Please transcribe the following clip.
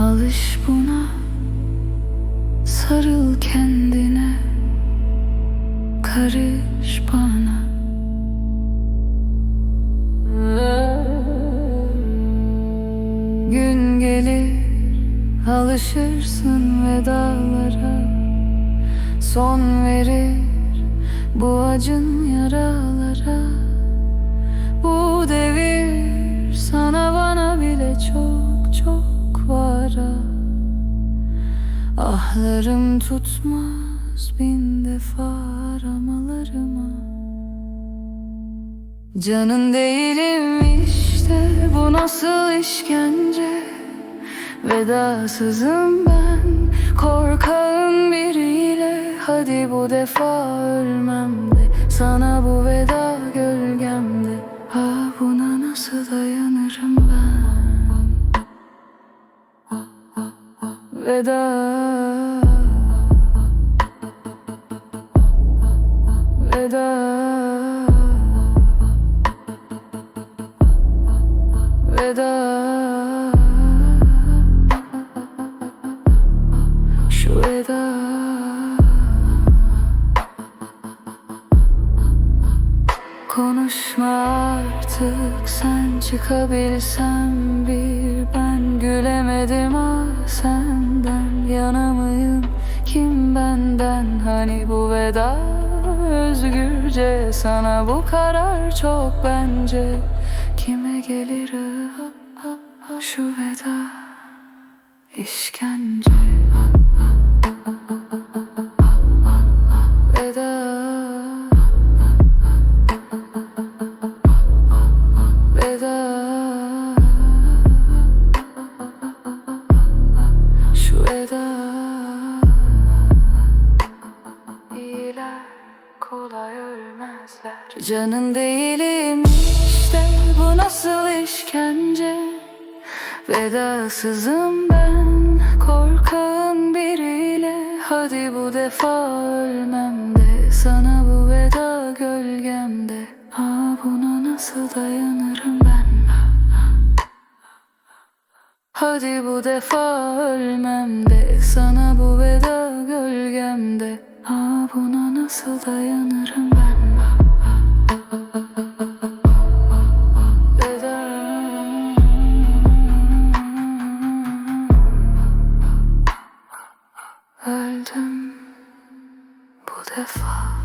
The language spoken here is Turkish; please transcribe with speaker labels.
Speaker 1: Alış buna Sarıl kendine Karış bana. Gün gelir Alışırsın vedalara. Son verir Bu acın yaralara. Bu devir Ahlarım tutmaz bin defa aramalarıma. Canın değilim işte bu nasıl işkence? Vedasızım ben korkağın biriyle. Hadi bu defa ölmem de sana bu veda gölgemde Ah buna nasıl dayanırım Veda Veda Veda Şu veda Konuşma artık sen çıkabilsem bir ben gülemedim ah senden yana mıyım? Kim benden? Hani bu veda özgürce sana bu karar çok bence. Kime gelir ah, ah, ah, şu veda? İşkence. veda Canın değilim. İşte bu nasıl işkence? Vedasızım ben. Korkağın biriyle. Hadi bu defa ölmem de. Sana bu veda gölgemde. Ah buna nasıl dayanırım ben? Hadi bu defa ölmem de. Sana bu veda gölgemde. Ah buna nasıl dayanırım Öldüm bu defa